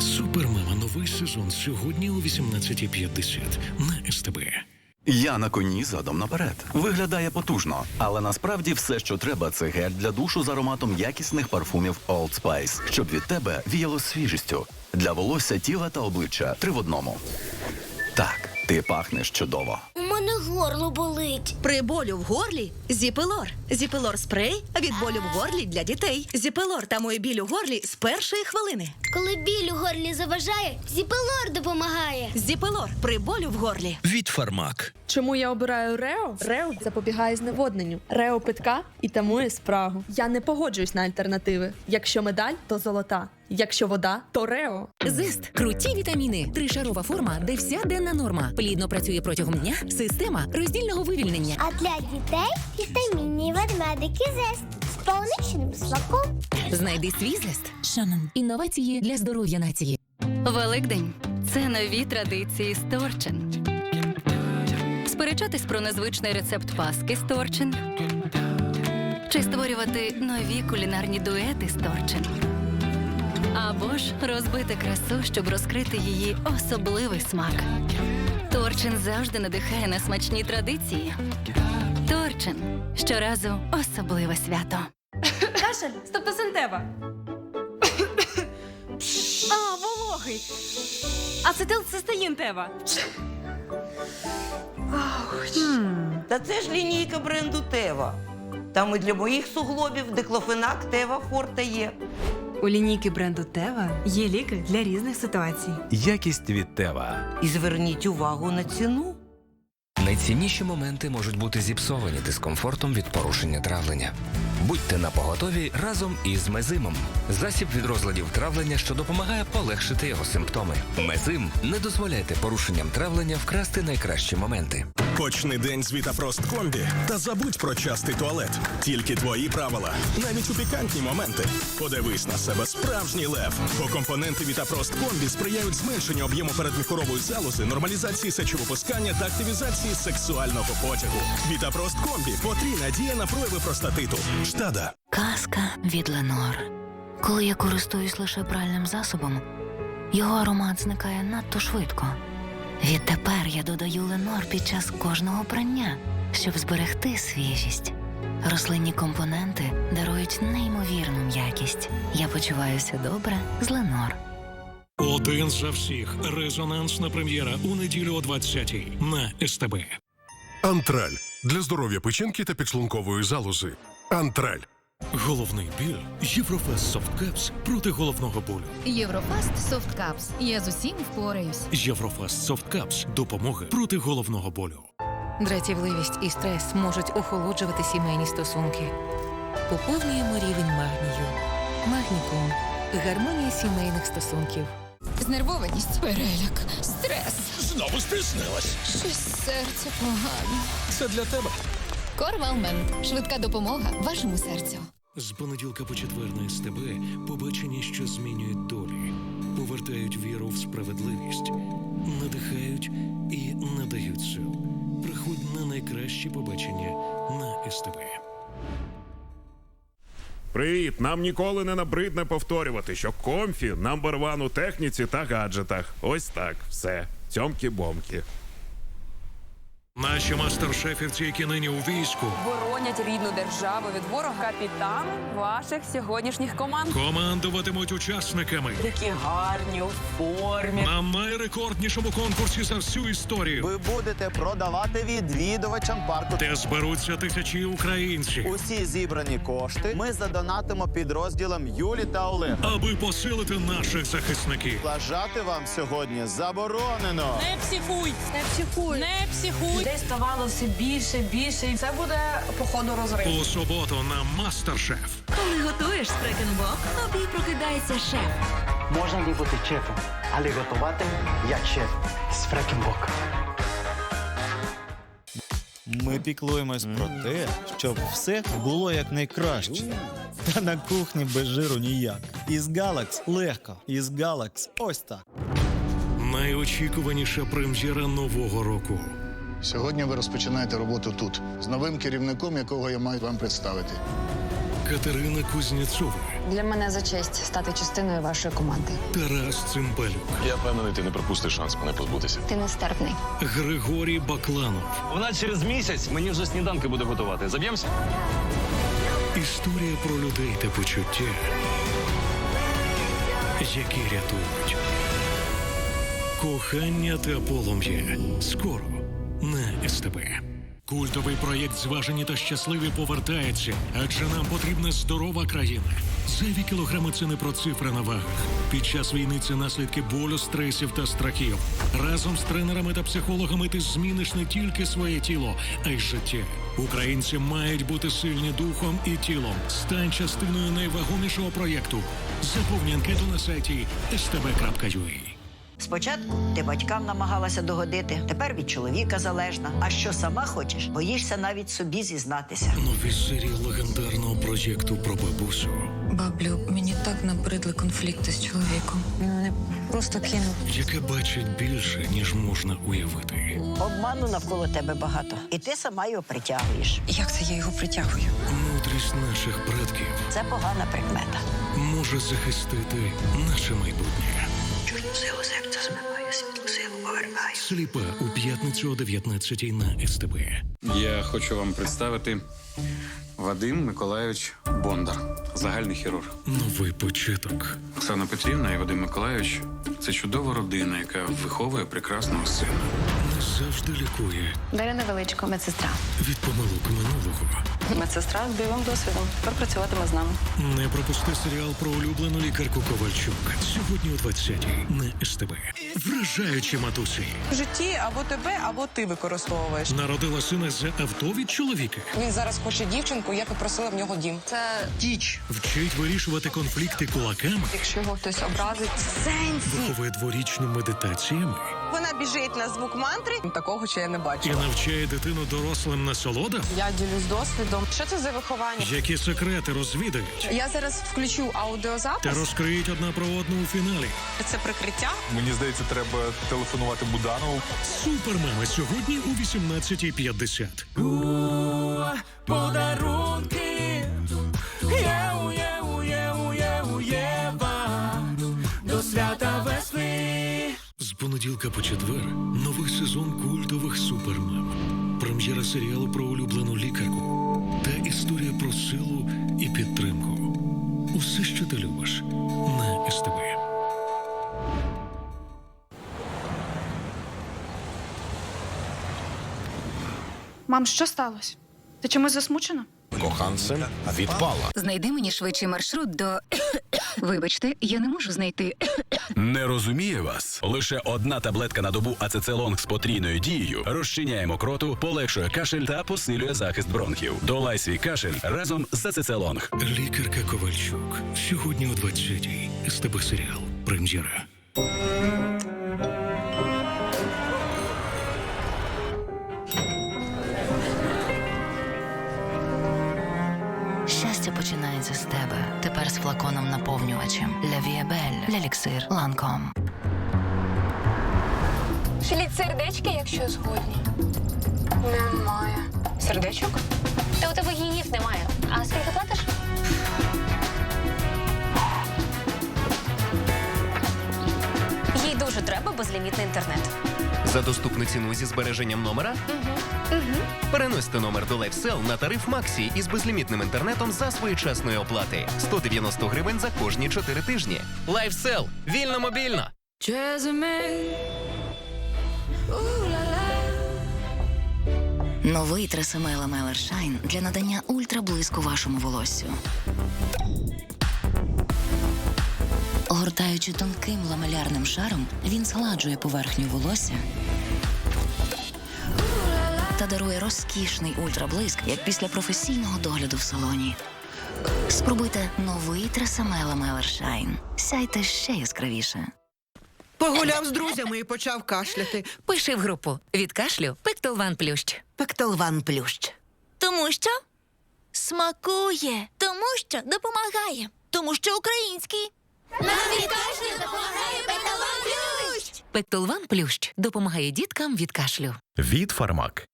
Супермама новий сезон сьогодні о 18.50 на СТБ. Я на коні задом наперед. Виглядає потужно, але насправді все, що треба, це гель для душу з ароматом якісних парфумів Old Spice, щоб від тебе віяло свіжістю. Для волосся, тіла та обличчя три в одному. Так, ти пахнеш чудово. Горло болить. При болю в горлі Зіпелор. Зіпелор спрей від болю в горлі для дітей. Зіпелор тамує біль у горлі з першої хвилини. Коли біль у горлі заважає, зіпелор допомагає. Зіпелор при болю в горлі. Від Фармак. Чому я обираю Рео? Рео запобігає зневодненню. Рео питка і тамує спрагу. Я не погоджуюсь на альтернативи. Якщо медаль, то золота. Якщо вода, то Рео. Зист круті вітаміни, тришарова форма, де вся денна норма. Плідно працює протягом дня. Система роздільного вивільнення. А для дітей вітамінні ведмедики зест з полуничним смаком. Знайди свій зест. Шанон. Інновації для здоров'я нації. Великдень це нові традиції з Торчин. Сперечатись про незвичний рецепт паски з Торчин. Чи створювати нові кулінарні дуети з Торчин. Або ж розбити красу, щоб розкрити її особливий смак. Торчин завжди надихає на смачні традиції. Торчин щоразу особливе свято. Кашель, стептосинтева. а, вологий. Ацетилцистеїн тева. Та це ж лінійка бренду Тева. Там і для моїх суглобів диклофенак Тева Форте є. У лінійки бренду Тева є ліки для різних ситуацій. Якість від Тева. І зверніть увагу на ціну. Найцінніші моменти можуть бути зіпсовані дискомфортом від порушення травлення. Будьте на поготові разом із мезимом. Засіб від розладів травлення, що допомагає полегшити його симптоми. Мезим не дозволяйте порушенням травлення вкрасти найкращі моменти. Почни день з Вітафрост Комбі та забудь про частий туалет. Тільки твої правила, навіть у пікантні моменти. Подивись на себе справжній лев. Бо компоненти Вітафрост Комбі сприяють зменшенню об'єму передміхорової залози, нормалізації сечовипускання та активізації сексуального потягу. Вітафрост Комбі потрійна дія на прояви простатиту. Штада. Казка від Ленор. Коли я користуюсь лише пральним засобом, його аромат зникає надто швидко. Відтепер я додаю Ленор під час кожного прання, щоб зберегти свіжість. Рослинні компоненти дарують неймовірну м'якість. Я почуваюся добре з Ленор. Один за всіх. Резонансна прем'єра у неділю о 20-й на СТБ. Антраль для здоров'я печінки та підшлункової залози. Антраль. Головний біль. Єврофест Софткепс проти головного болю. Єврофаст Софткапс. Я з усім впораюсь. Єврофест Софткапс. Допомога проти головного болю. Дратівливість і стрес можуть охолоджувати сімейні стосунки. Поповнюємо рівень магнію. Магнікум. Гармонія сімейних стосунків. Знервованість, переляк, стрес. Знову стиснилась. Щось серце погано. Це для тебе. Корвалмент. Швидка допомога вашому серцю. З понеділка по четвер на СТБ побачення, що змінюють долі, повертають віру в справедливість, надихають і надають сил. Приходь на найкращі побачення на СТБ. Привіт! Нам ніколи не набридне повторювати, що комфі number one у техніці та гаджетах. Ось так, все. Цьомкі-бомкі. Наші мастер-шефівці, які нині у війську, Боронять рідну державу від ворога. Капітан ваших сьогоднішніх команд. командуватимуть учасниками Такі гарні у формі. на найрекорднішому конкурсі за всю історію, Ви будете продавати відвідувачам парку. де зберуться тисячі українців, Усі зібрані кошти ми задонатимо підрозділам Юлі та Олега. аби посилити наших захисників. Лажати вам сьогодні заборонено. Не психуй! Не психуй! Не психуй! Десь ставало все більше, більше. І це буде, походу, розрив. У суботу на Мастер-шеф. Коли готуєш спрекенбок, тобі прокидається шеф. Можна не бути шефом, але готувати як шеф з Фрекенбок. Ми піклуємось про те, щоб все було якнайкраще. Та на кухні без жиру ніяк. Із Галакс легко. Із Галакс ось так. Найочікуваніша прем'єра нового року. Сьогодні ви розпочинаєте роботу тут з новим керівником, якого я маю вам представити. Катерина Кузнєцова Для мене за честь стати частиною вашої команди. Тарас Цимбалюк, Я впевнений, ти не пропустиш шанс мене позбутися. Ти нестерпний. Григорій Бакланов. Вона через місяць мені вже сніданки буде готувати. Заб'ємося? Історія про людей та почуття, які рятують. Кохання та полум'я. Скоро на СТБ. Культовий проєкт Зважені та щасливі повертається, адже нам потрібна здорова країна. Зайві кілограми це не про цифри на вагах. Під час війни це наслідки болю, стресів та страхів. Разом з тренерами та психологами ти зміниш не тільки своє тіло, а й життя. Українці мають бути сильні духом і тілом. Стань частиною найвагомішого проєкту. Заповні анкету на сайті stb.ua. Спочатку ти батькам намагалася догодити, тепер від чоловіка залежна. А що сама хочеш, боїшся навіть собі зізнатися. Нові серії легендарного проєкту про бабусю. Баблю, мені так набридли конфлікти з чоловіком. Він мене просто кинув. яке бачить більше, ніж можна уявити. Обману навколо тебе багато, і ти сама його притягуєш. Як це я його притягую? Мудрість наших предків Це погана прикмета. може захистити наше майбутнє. Силу серця змиваю, світлу силу повертаю. Сліпа у п'ятницю о 19 на СТБ. Я хочу вам представити Вадим Миколайович Бондар, загальний хірург. Новий початок. Оксана Петрівна і Вадим Миколайович це чудова родина, яка виховує прекрасного сина. Не завжди лікує Дарина Величко, медсестра. від помилок минулого. Медсестра з бойовим досвідом. Тепер працюватиме з нами. Не пропусти серіал про улюблену лікарку Ковальчук. Сьогодні о 20 на СТБ. Вражаючі матусі. В житті або тебе, або ти використовуєш. Народила сина за авто від чоловіка. Він зараз хоче дівчинку, я попросила в нього дім. Це Тіч. Вчить вирішувати конфлікти кулаками. якщо його хтось образить. Сенсі! Виховує дворічну медитаціями вона біжить на звук мантри. Такого ще я не і навчає дитину дорослим насолодам. Я ділюсь досвідом. Що це за виховання? Які секрети розвідають Я зараз включу та розкриють одна про одну у фіналі. Це прикриття. Мені здається, треба телефонувати Буданову. Супермами сьогодні у 18.50. Подарунки понеділка по четвер новий сезон культових супермам. Прем'єра серіалу про улюблену лікарку та історія про силу і підтримку. Усе, що ти любиш на СТБ. Мам, що сталося? Ти чомусь засмучена? Коханцем відпала. Знайди мені швидший маршрут до. Вибачте, я не можу знайти. Не розуміє вас. Лише одна таблетка на добу ацецелонг з потрійною дією розчиняє мокроту, полегшує кашель та посилює захист бронхів. Долай свій кашель разом з ацецелонг. Лікарка Ковальчук. Сьогодні о 20-й. СТБ серіал. Прем'єра. Ляліксир, Ланком. Шліть сердечки, якщо згодні. Немає. Сердечок? Та у тебе гіїв немає. А скільки платиш? Їй дуже треба безлімітний інтернет. За доступну ціну зі збереженням номера переносьте номер до LifeSell на тариф Максі із безлімітним інтернетом за своєчасної оплати 190 гривень за кожні 4 тижні. LifeSell. вільно мобільно. Новий Тресемела Shine для надання ультраблиску вашому волоссю. Огортаючи тонким ламелярним шаром, він згладжує поверхню волосся та дарує розкішний ультраблиск, як після професійного догляду в салоні. Спробуйте новий Mailer Shine. Сяйте ще яскравіше. Погуляв з друзями і почав кашляти. Пиши в групу від кашлю Пектолван Плющ. Пектолван плющ. Тому що смакує, тому що допомагає, тому що український. Нам від кашлю допомагає Петалон Плющ! Пектолван Плющ допомагає діткам від кашлю. Від фармак.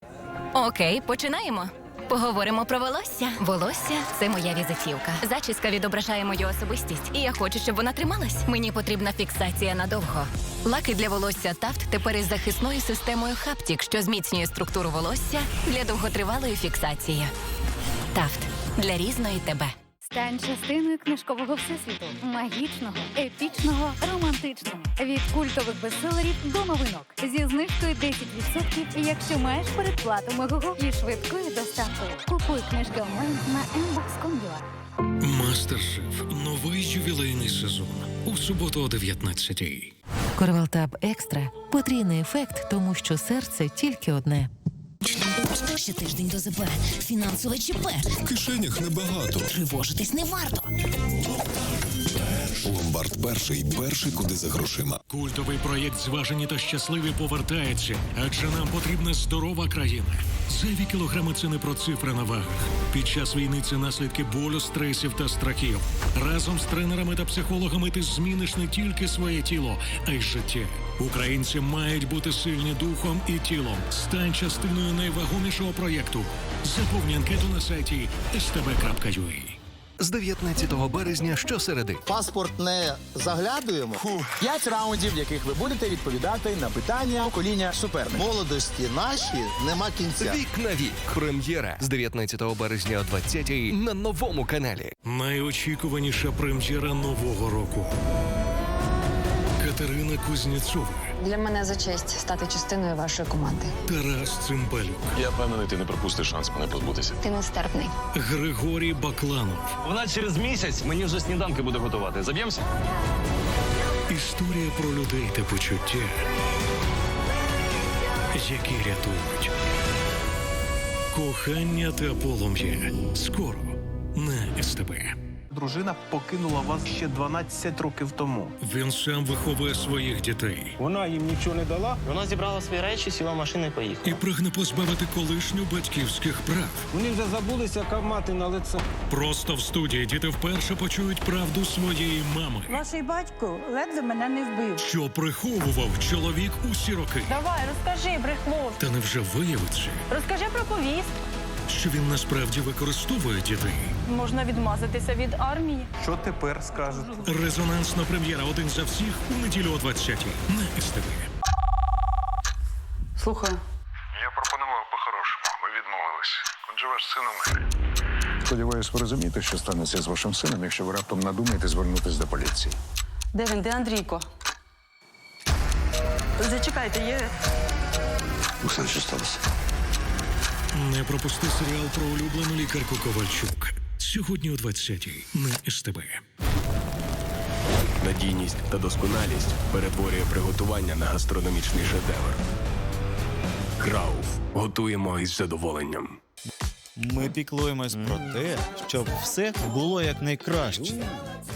Окей, починаємо. Поговоримо про волосся. Волосся це моя візитівка. Зачіска відображає мою особистість, і я хочу, щоб вона трималась. Мені потрібна фіксація надовго. Лаки для волосся Тафт тепер із захисною системою Хаптік, що зміцнює структуру волосся для довготривалої фіксації. Тафт для різної тебе. Стань частиною книжкового всесвіту, магічного, епічного, романтичного. Від культових бестселерів до новинок. Зі знижкою 10%, якщо маєш передплату Мегого і швидкою доставкою. Купуй книжки онлайн на mbox.com.ua. Мастер-шеф. Новий ювілейний сезон. У суботу о 19-й. Корвалтаб екстра потрійний ефект, тому що серце тільки одне. Ще тиждень до ЗП. Фінансове ЧП. В кишенях небагато. Тривожитись не варто. Ломбард перший, перший куди за грошима. Культовий проєкт Зважені та щасливі повертається, адже нам потрібна здорова країна. Зайві кілограми це не про цифри на вагах. Під час війни це наслідки болю, стресів та страхів. Разом з тренерами та психологами ти зміниш не тільки своє тіло, а й життя. Українці мають бути сильні духом і тілом. Стань частиною найвагомішого проєкту. Заповні анкету на сайті stb.ua. З 19 березня щосереди. Паспорт не заглядуємо. П'ять раундів, в яких ви будете відповідати на питання покоління суперника. Молодості наші нема кінця. Вік на вік. Прем'єра з 19 березня о 20 на новому каналі. Найочікуваніша прем'єра нового року. Катерина Кузнєцова, Для мене за честь стати частиною вашої команди. Тарас Цимбалюк, Я впевнений, ти не пропустиш шанс мене позбутися. Ти нестерпний. Григорій Бакланов. Вона через місяць мені вже сніданки буде готувати. Заб'ємося? Історія про людей та почуття, які рятують. Кохання та полум'я. Скоро на СТБ. Дружина покинула вас ще 12 років тому. Він сам виховує своїх дітей Вона їм нічого не дала. Вона зібрала свої речі, сіла в машину і поїхала. і прагне позбавити колишню батьківських прав. Вони вже забулися, яка мати на лице. Просто в студії діти вперше почують правду своєї мами, Ваший батько ледве мене не вбив. що приховував чоловік усі роки. Давай, розкажи, брехлов. Та невже виявиться, Розкажи про повість. що він насправді використовує дітей? Можна відмазатися від армії. Що тепер скажете? Резонансна прем'єра один за всіх у неділю о 20 на СТБ. Слухаю. Я пропонував по-хорошому. Ви відмовились. Отже, ваш син умер. Сподіваюсь, ви розумієте, що станеться з вашим сином, якщо ви раптом надумаєте звернутися до поліції. Де він? Де Андрійко? Зачекайте, є. Усе, що сталося. Не пропусти серіал про улюблену лікарку Ковальчук. Сьогодні о 20 на СТБ. Надійність та досконалість перетворює приготування на гастрономічний шедевр. Крауф. Готуємо із задоволенням. Ми піклуємось про те, щоб все було якнайкраще.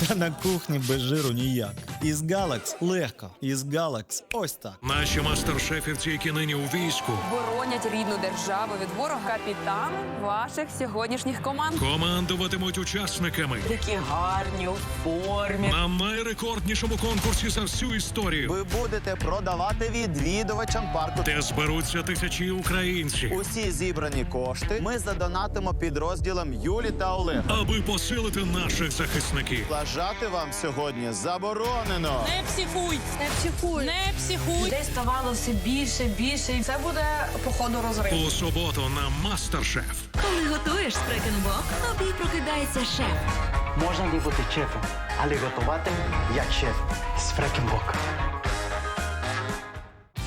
Та на кухні без жиру ніяк. Із Галакс легко. Із Галакс ось так. Наші мастер-шефівці, які нині у війську, Боронять рідну державу від ворога капітани ваших сьогоднішніх команд. командуватимуть учасниками Які гарні у формі. на найрекорднішому конкурсі за всю історію. Ви будете продавати відвідувачам парку. Де зберуться тисячі українців, Усі зібрані кошти ми задонатимо підрозділам Юлі та Олега. аби посилити наших захисників. Лажати вам сьогодні заборонено. Не психуй, не психуй, не психуй. Десь ставало все більше, більше. І це буде походу розрив. У суботу на Мастер-шеф. Коли готуєш спрекенбок, тобі прокидається шеф. Можна не бути шефом, але готувати як шеф з Фрекенбок.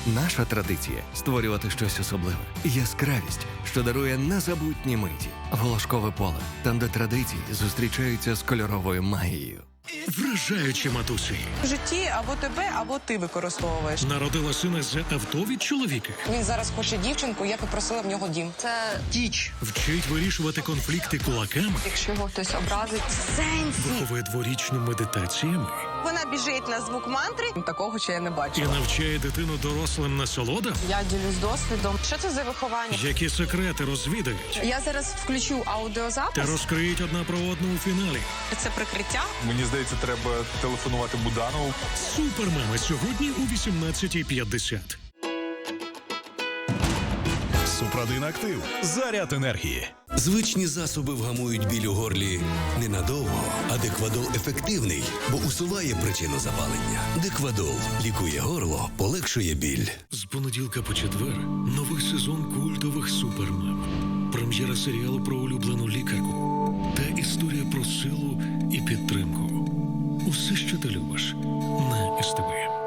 Наша традиція створювати щось особливе. Яскравість, що дарує незабутні миті. Волошкове поле, там, де традиції зустрічаються з кольоровою магією. Вражаючі матусі. В житті або тебе, або ти використовуєш. Народила сина з авто від чоловіка. Він зараз хоче дівчинку, я попросила в нього дім. Це Тіч. Вчить вирішувати конфлікти кулаками. якщо його хтось образить. Сенсі. Виховує дворічну медитаціями Вона біжить на звук мантри. Такого ще я не бачу. і навчає дитину дорослим насолодам. Я ділюсь досвідом. Що це за виховання? Які секрети розвідають Я зараз включу та розкриють одна про одну у фіналі. Це прикриття. Мені здається, треба телефонувати Буданову. Супермеми сьогодні у 18.50. Супродин актив. Заряд енергії. Звичні засоби вгамують біль у горлі ненадовго, а Деквадол ефективний, бо усуває причину запалення. Деквадол лікує горло, полегшує біль. З понеділка по четвер новий сезон культових супермем. Прем'єра серіалу про улюблену лікарку та історія про силу і підтримку. Усе, що ти любиш на СТБ.